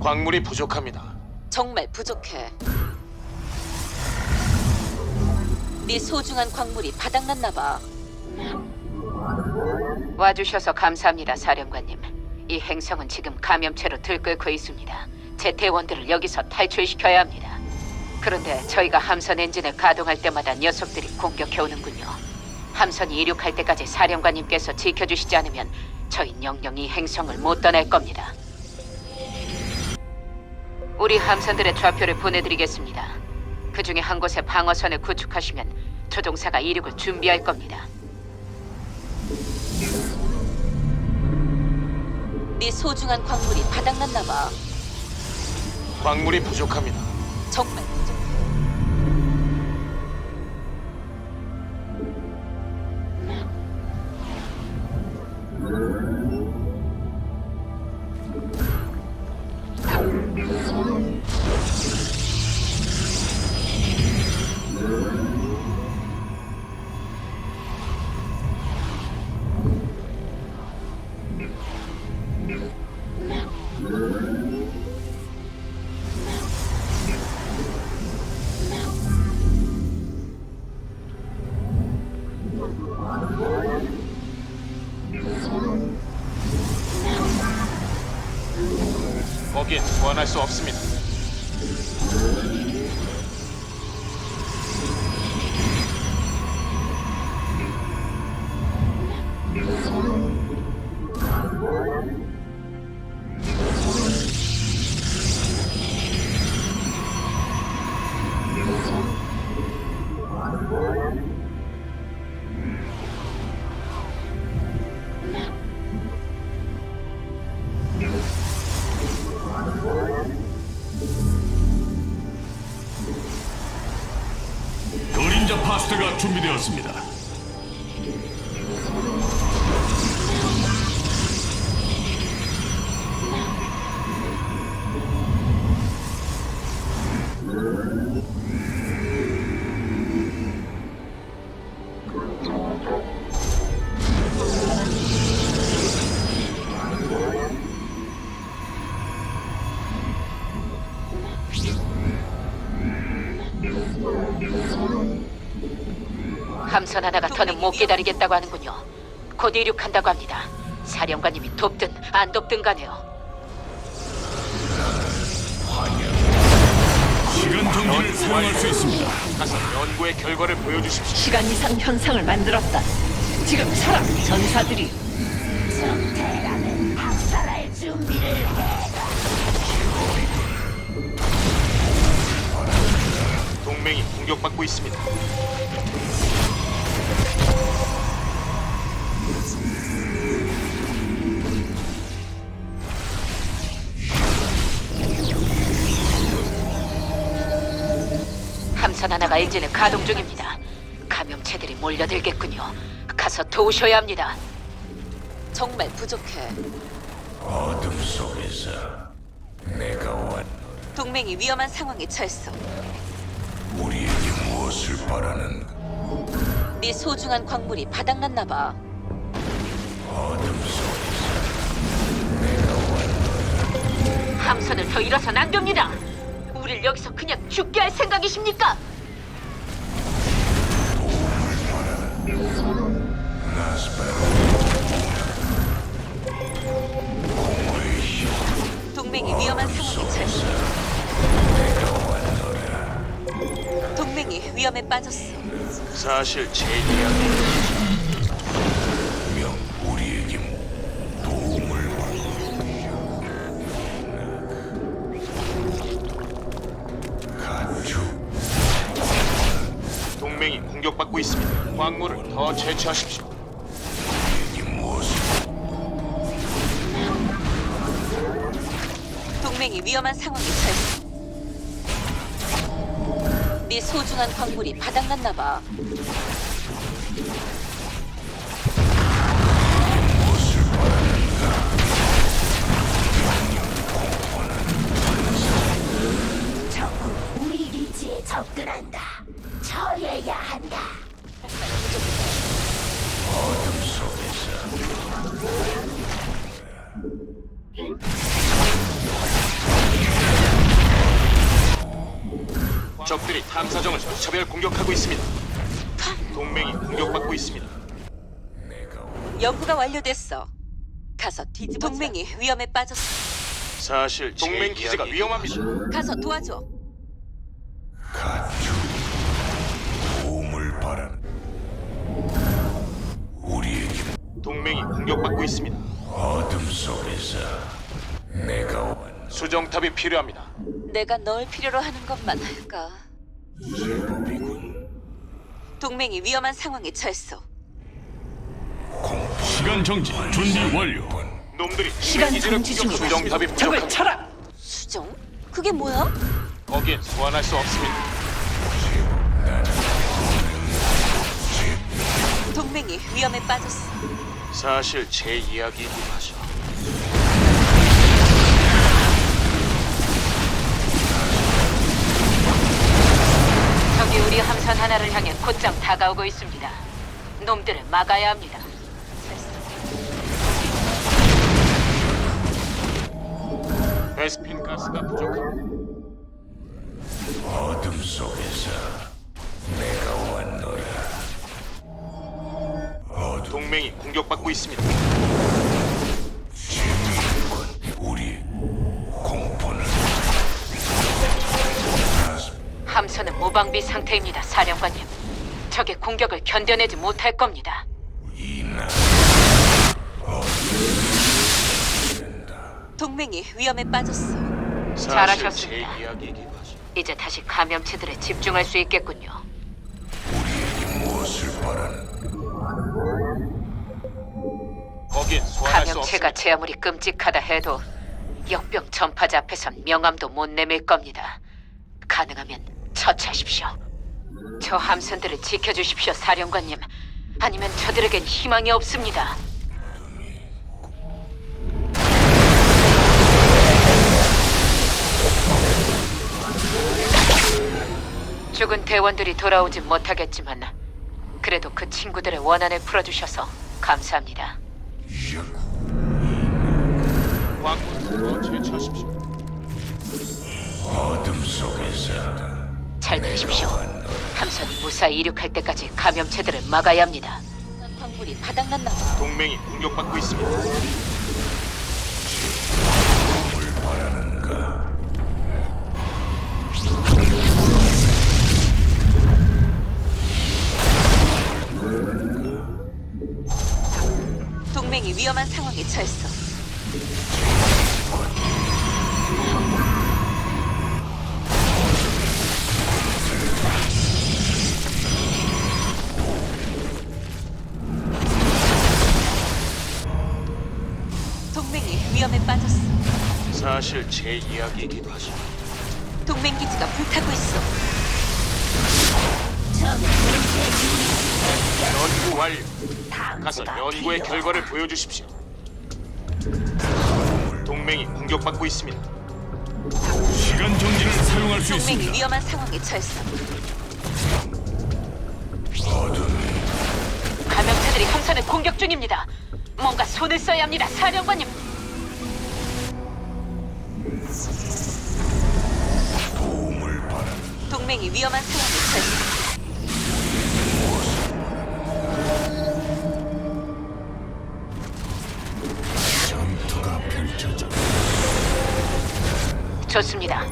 광물이 부족합니다. 정말 부족해. 네 소중한 광물이 바닥났나 봐. 와주셔서 감사합니다, 사령관님. 이 행성은 지금 감염체로 들끓고 있습니다. 제 대원들을 여기서 탈출시켜야 합니다. 그런데 저희가 함선 엔진을 가동할 때마다 녀석들이 공격해 오는군요. 함선이 이륙할 때까지 사령관님께서 지켜주시지 않으면 저희 영영 이 행성을 못 떠날 겁니다. 우리 함선들의 좌표를 보내드리겠습니다. 그 중에 한 곳에 방어선을 구축하시면 조종사가 이륙을 준비할 겁니다. 네 소중한 광물이 바닥났나 봐. 광물이 부족합니다. 정말 수 없습니다. 준비되었습니다. 함선 하나가 더는 못 기다리겠다고 하는군요. 곧 이륙한다고 합니다. 사령관님이 돕든 안 돕든 가네요. 시간 정지를 사용할 수 있습니다. 가서 연구의 결과를 보여주십시오. 시간 이상 현상을 만들었다. 지금 사람 전사들이 동맹이 공격받고 있습니다. 함선 하나가 엔진을 가동 중입니다. 감염체들이 몰려들겠군요. 가서 도우셔야 합니다. 정말 부족해. 어둠 속에서 내가 왔. 동맹이 위험한 상황에 처했어. 우리에게 무엇을 바라는 네 소중한 광물이 바닥났나 봐. 어둠 속에서 함선을 더 잃어선 안 됩니다. 우릴 여기서 그냥 죽게 할 생각이십니까? 동맹이 위험한 상황에 처했어. 동맹이 위험에 빠졌어. 사실 제 이야기 명 우리에게 도움을 가축 동맹이 공격받고 있습니다. 광물을 더 채취하십시오. 소중한 광물이 바닥났나 봐. 적군 우리 기지에 접근한다. 처리해야 한다. 탐사정을 차별 공격하고 있습니다. 동맹이 공격받고 있습니다. 연구가 완료됐어. 가서 뒤집어. 동맹이 위험에 빠졌어. 사실 동맹 기지가 위험합니다. 가서 도와줘. 가축 도움을 바란 우리에게 동맹이 공격받고 있습니다. 어둠 속에서 내가 원 수정탑이 필요합니다. 내가 널 필요로 하는 것만 할까? 동맹이 위험한 상황에 처했어. 시간 정지 준비 완료. 놈들이 시간 기지를 정지 공격 중이다. 수정탑이 적을 부족합니다. 쳐라. 수정? 그게 뭐야? 거기엔 소환할 수 없습니다. 동맹이 위험에 빠졌어. 사실 제 이야기이긴 하죠. 적이 우리 함선 하나를 향해 곧장 다가오고 있습니다. 놈들을 막아야 합니다. 베스핀 가스가 부족합니다. 어둠 속에서 내가 왔노라 어둠 동맹이 공격받고 있습니다. 함선은 무방비 상태입니다, 사령관님. 적의 공격을 견뎌내지 못할 겁니다. 동맹이 위험에 빠졌어. 잘하셨습니다. 이야기이긴. 이제 다시 감염체들에 집중할 수 있겠군요. 우리에게 무엇을 바라는 거기엔 소환할 수 감염체가 없습니다. 제 아무리 끔찍하다 해도 역병 전파자 앞에선 명함도 못 내밀 겁니다. 가능하면 처치하십시오. 저 함선들을 지켜주십시오, 사령관님. 아니면 저들에겐 희망이 없습니다. 죽은 대원들이 돌아오진 못하겠지만 그래도 그 친구들의 원한을 풀어주셔서 감사합니다. 광물을 더 채취하십시오. 어둠 속에서 잘 들으십시오. 함선이 무사히 이륙할 때까지 감염체들을 막아야 합니다. 광물이 바닥났나 봐. 동맹이 공격받고 있습니다. 동맹이 위험한 상황에 처했어. 위험에 빠졌어. 사실 제 이야기이기도 하죠. 동맹 기지가 불타고 있어. 연구 완료. 가서 연구의 결과를 보여주십시오. 동맹이 공격받고 있습니다. 시간 정지를 사용할 수 동맹이 있습니다. 위험한 상황에 처했어. 감염체들이 함선을 공격 중입니다. 뭔가 손을 써야 합니다, 사령관님. 동맹이 위험한 상황에. 전투가 펼쳐져 좋습니다.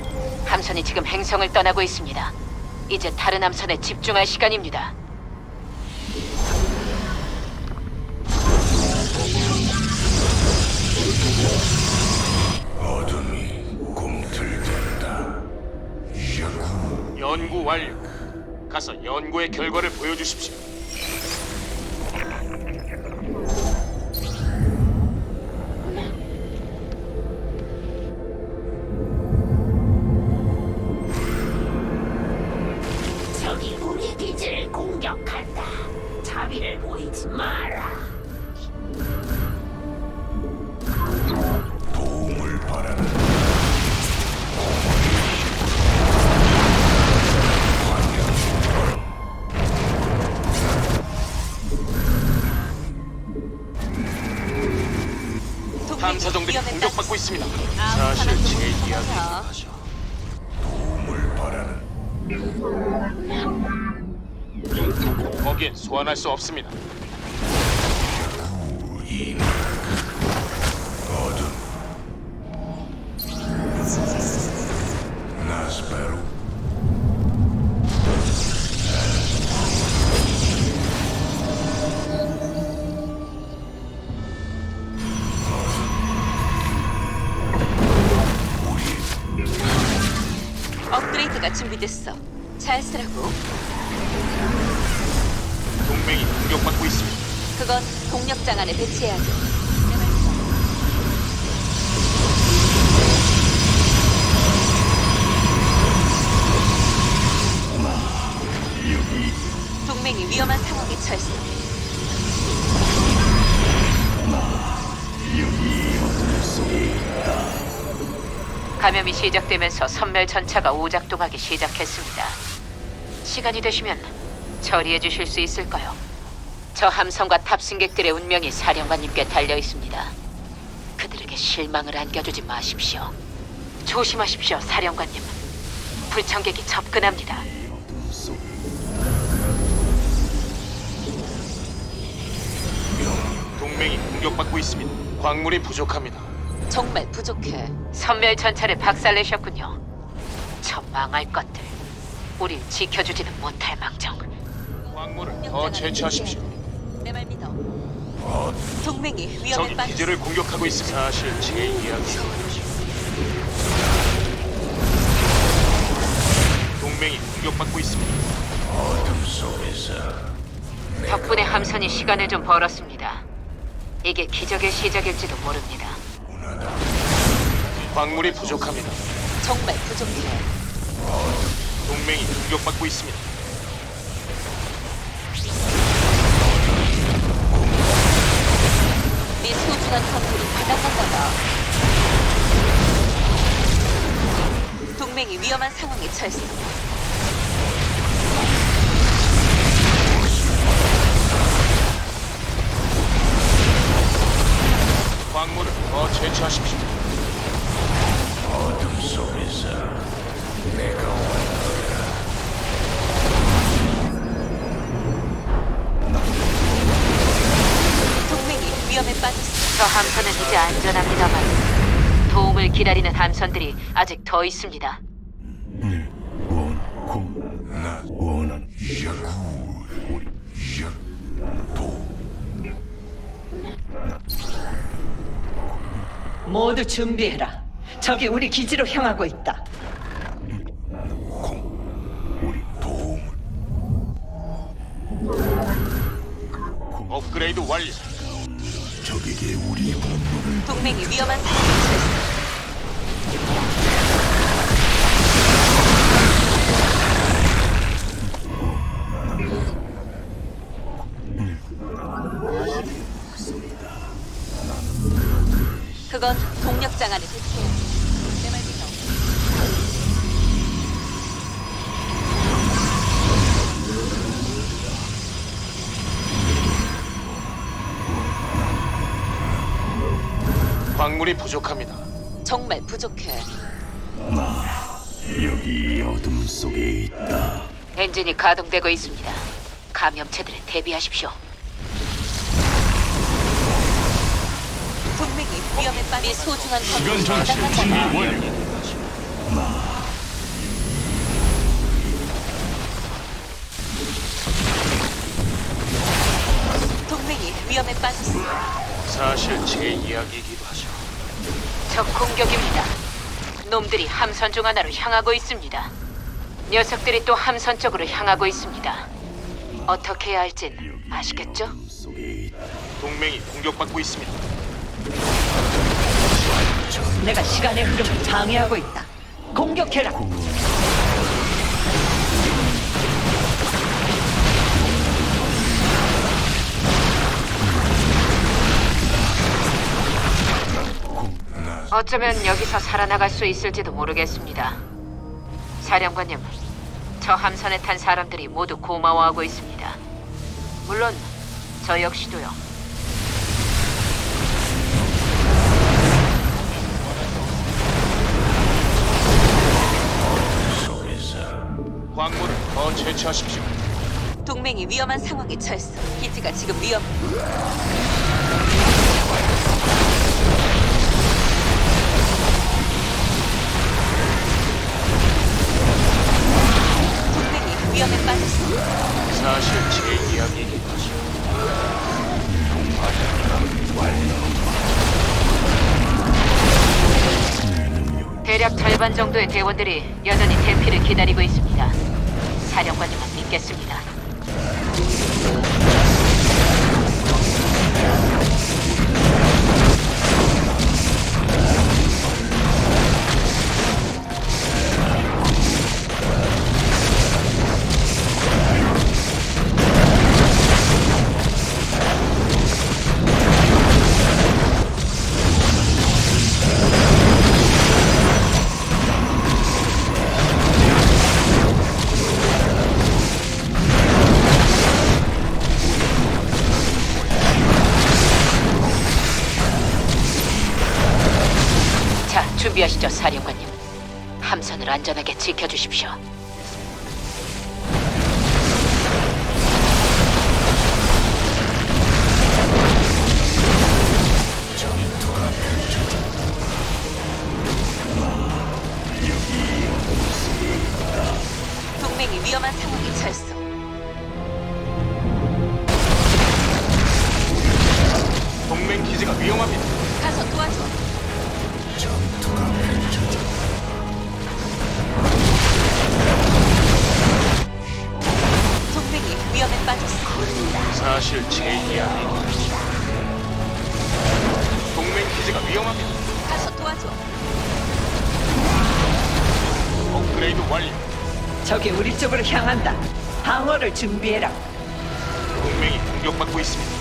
함선이 지금 행성을 떠나고 있습니다. 이제 다른 함선에 집중할 시간입니다. 완료. 가서 연구의 결과를 보여주십시오. 적이 우리 기지를 공격한다. 자비를 보이지 마라. 소환할 수 없습니다. 업그레이드가 준비됐어. 잘 쓰라고. 배치해야죠. 동맹이 위험한 상황에 처했어. 감염이 시작되면서 선멸 전차가 오작동하기 시작했습니다. 시간이 되시면 처리해 주실 수 있을까요? 저 함선과 탑승객들의 운명이 사령관님께 달려 있습니다. 그들에게 실망을 안겨주지 마십시오. 조심하십시오, 사령관님. 불청객이 접근합니다. 동맹이 공격받고 있습니다. 광물이 부족합니다. 정말 부족해. 선멸 전차를 박살내셨군요. 저 망할 것들. 우릴 지켜주지는 못할 망정. 광물을 더 채취하십시오. 내 말 믿어. 동맹이 위험에 적이 빠졌어. 기지를 공격하고 있습니다. 사실 제 이야기. 동맹이 공격받고 있습니다. 어둠 속에서 덕분에 함선이 시간을 좀 벌었습니다. 이게 기적의 시작일지도 모릅니다. 광물이 부족합니다. 정말 부족해. 동맹이 공격받고 있습니다. 네 소중한 광물이 바닥났나 봐. 동맹이 위험한 상황에 처했어. 광물을 더 채취하십시오. 어둠 속에서 이제 안전합니다만 도움을 기다리는 함선들이 아직 더 있습니다. 원공 나 원한 야구 우리 야도 모두 준비해라. 적이 우리 기지로 향하고 있다. 우리 도움을 업그레이드 완료. 적에게 우리 본문을 동맹이 위험한 상황에 처했어. 그건 동력장 안에 광물이 부족합니다. 정말 부족해. 여기 어둠 속에 있다 엔진이 가동되고 있습니다. 감염체들에 대비하십시오. 동맹이 위험에 빠진 네 소중한 준비 바닥났나 봐. 완료. 동맹이 위험에 빠졌어. 사실 제 하죠. 적 공격입니다. 놈들이 함선 중 하나로 향하고 있습니다. 녀석들이 또 함선 쪽으로 향하고 있습니다. 어떻게 해야 할진 아시겠죠? 동맹이 공격받고 있습니다. 내가 시간의 흐름을 방해하고 있다. 공격해라. 어쩌면 여기서 살아나갈 수 있을지도 모르겠습니다. 사령관님, 저 함선에 탄 사람들이 모두 고마워하고 있습니다. 물론 저 역시도요. 광물을 더 채취하십시오. 동맹이 위험한 상황에 처했어. 기지가 지금 위험. 절반 정도의 대원들이 여전히 대피를 기다리고 있습니다. 사령관님은 믿겠습니다. 사령관님. 함선을 안전하게 지켜주십시오. 적이 우리 쪽으로 향한다. 방어를 준비해라. 동맹이 공격받고 있습니다.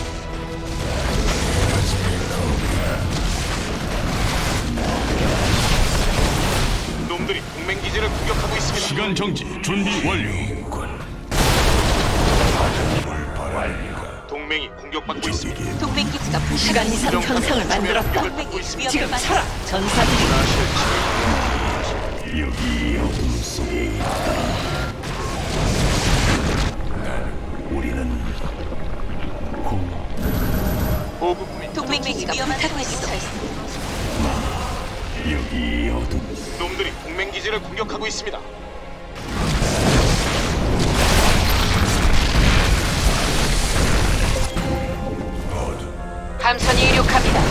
놈들이 동맹 기지를 공격하고 있습니다. 시간 정지 준비 완료. 동맹이 공격받고 있습니다. 동맹 기지가 시간 이상 현상을 만들었다. 동맹이 위험에 지금. 쳐라. 전사들이 여기 어둠 속에 있다 우리는 보급품이 동맹 기지가 위험하다고 했어. 여기 어둠 놈들이 동맹 기지를 공격하고 있습니다. 함선이 이륙합니다.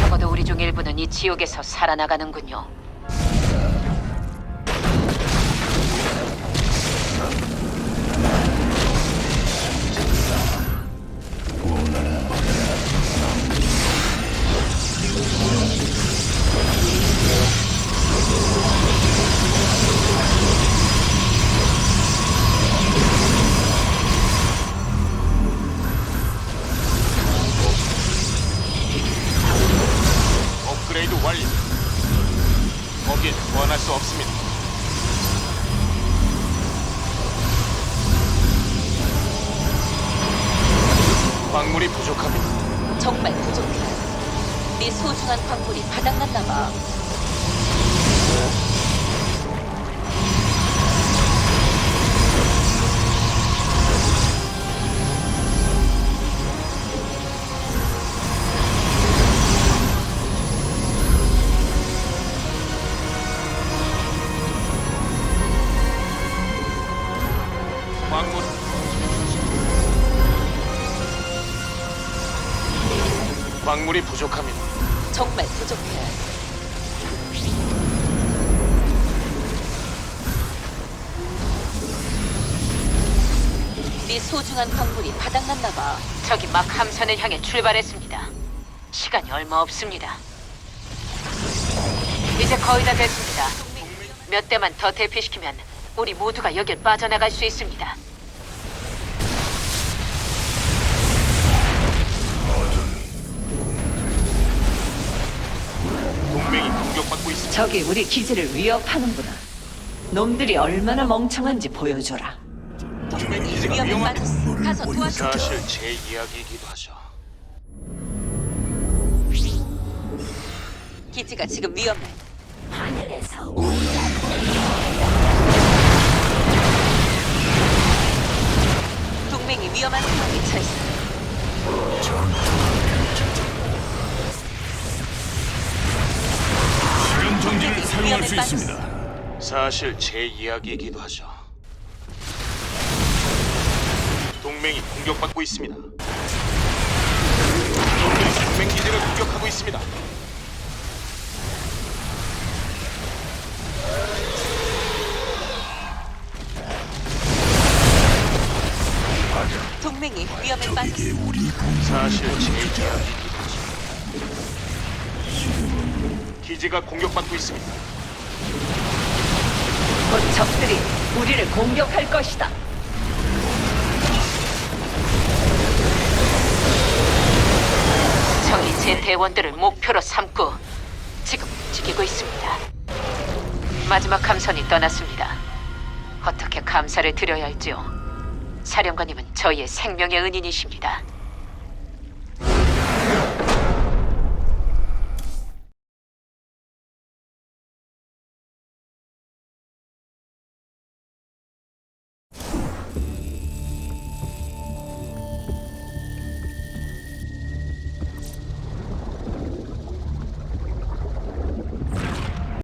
적어도 우리 중 일부는 이 지옥에서 살아나가는군요. 네 소중한 광물이 바닥났나 봐. 광물 광물이 부족합니다. 네 소중한 광물이 바닥났나 봐. 적이 막 함선을 향해 출발했습니다. 시간이 얼마 없습니다. 이제 거의 다 됐습니다. 몇 대만 더 대피시키면 우리 모두가 여길 빠져나갈 수 있습니다. 동맹이 공격받고 있습니다. 적이 우리 기지를 위협하는구나. 놈들이 얼마나 멍청한지 보여줘라. 동맹 기지가 위험에 위험합니다. 빠졌어. 가서 도와줘. 사실 제 이야기이기도 하죠. 기지가 지금 위험해. 동맹이 위험한 상황에 처했어. 시간 정지를 사용할 수 있습니다. 사실 제 이야기이기도 하죠. 동맹이 공격받고 있습니다. 동맹 동맹 기지를 공격하고 있습니다. 동맹이 위험에 우리 군 사실 제 하죠. 기지가 공격받고 있습니다. 곧 적들이 우리를 공격할 것이다. 적이 제 대원들을 목표로 삼고 지금 움직이고 있습니다. 마지막 함선이 떠났습니다. 어떻게 감사를 드려야 할지요? 사령관님은 저희의 생명의 은인이십니다.